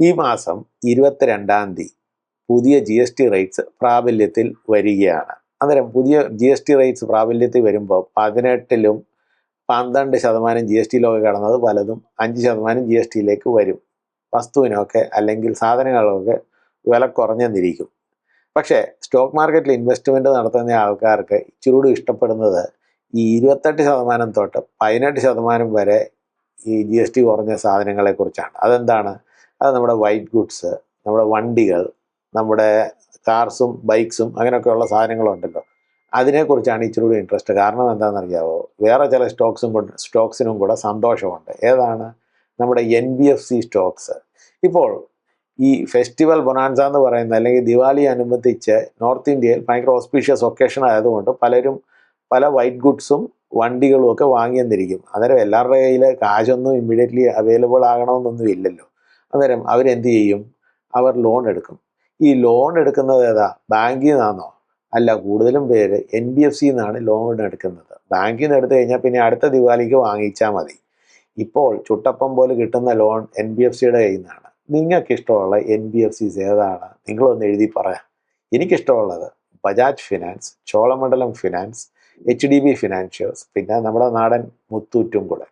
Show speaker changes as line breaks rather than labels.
ഈ മാസം ഇരുപത്തിരണ്ടാം തീയതി പുതിയ ജി എസ് ടി റേറ്റ്സ് പ്രാബല്യത്തിൽ വരികയാണ്. അന്നേരം പുതിയ ജി എസ് ടി റേറ്റ്സ് പ്രാബല്യത്തിൽ വരുമ്പോൾ പതിനെട്ടിലും പന്ത്രണ്ട് ശതമാനം ജി എസ് ടിയിലൊക്കെ കടന്നത് പലതും അഞ്ച് ശതമാനം ജി എസ് ടിയിലേക്ക് വരും. വസ്തുവിനൊക്കെ അല്ലെങ്കിൽ സാധനങ്ങളൊക്കെ വില കുറഞ്ഞെന്നിരിക്കും. പക്ഷേ സ്റ്റോക്ക് മാർക്കറ്റിൽ ഇൻവെസ്റ്റ്മെന്റ് നടത്തുന്ന ആൾക്കാർക്ക് ഇച്ചിരൂടെ ഇഷ്ടപ്പെടുന്നത് ഈ ഇരുപത്തെട്ട് ശതമാനം തൊട്ട് പതിനെട്ട് ശതമാനം വരെ ഈ ജി എസ് ടി കുറഞ്ഞ സാധനങ്ങളെക്കുറിച്ചാണ്. അതെന്താണ്? അത് നമ്മുടെ വൈറ്റ് ഗുഡ്സ് നമ്മുടെ വണ്ടികൾ നമ്മുടെ കാർസും ബൈക്സും അങ്ങനെയൊക്കെയുള്ള സാധനങ്ങളുണ്ടല്ലോ. അതിനെക്കുറിച്ചാണ് ഇച്ചിരി കൂടി ഇൻട്രസ്റ്റ് കാരണം എന്താണെന്നറിയാവോ? വേറെ ചില സ്റ്റോക്സും സ്റ്റോക്സിനും കൂടെ സന്തോഷമുണ്ട്. ഏതാണ്? നമ്മുടെ N B F C stocks ഇപ്പോൾ ഈ ഫെസ്റ്റിവൽ ബൊണാൻസ എന്ന് പറയുന്ന അല്ലെങ്കിൽ ദിവാലി അനുബന്ധിച്ച് നോർത്ത് ഇന്ത്യയിൽ ഭയങ്കര ഓസ്പീഷ്യസ് ഒക്കേഷൻ ആയതുകൊണ്ട് പലരും പല വൈറ്റ് ഗുഡ്സും വണ്ടികളും ഒക്കെ വാങ്ങിയെന്നിരിക്കും. അന്നേരം എല്ലാവരുടെ കയ്യിൽ കാശൊന്നും ഇമ്മീഡിയറ്റ്ലി അവൈലബിൾ ആകണമെന്നൊന്നും ഇല്ലല്ലോ. അന്നേരം അവരെന്ത് ചെയ്യും? അവർ ലോൺ എടുക്കും. ഈ ലോൺ എടുക്കുന്നത് ഏതാ? ബാങ്കിൽ നിന്നാണോ അല്ല കൂടുതലും പേര് എൻ ബി എഫ് സിയിൽ നിന്നാണ് ലോൺ എടുക്കുന്നത്. ബാങ്കിൽ നിന്ന് എടുത്തു കഴിഞ്ഞാൽ പിന്നെ അടുത്ത ദിവാലിക്ക് വാങ്ങിച്ചാൽ മതി. ഇപ്പോൾ ചുട്ടപ്പം പോലെ കിട്ടുന്ന ലോൺ എൻ ബി എഫ് സിയുടെ കയ്യിൽ നിന്നാണ്. നിങ്ങൾക്ക് ഇഷ്ടമുള്ള എൻ ബി എഫ് സിസ് ഏതാണ്? നിങ്ങളൊന്ന് എഴുതി പറയാം. എനിക്കിഷ്ടമുള്ളത് Bajaj finance Cholamandalam finance H D B financials പിന്നെ നമ്മുടെ നാടൻ മുത്തൂറ്റും കൂടെ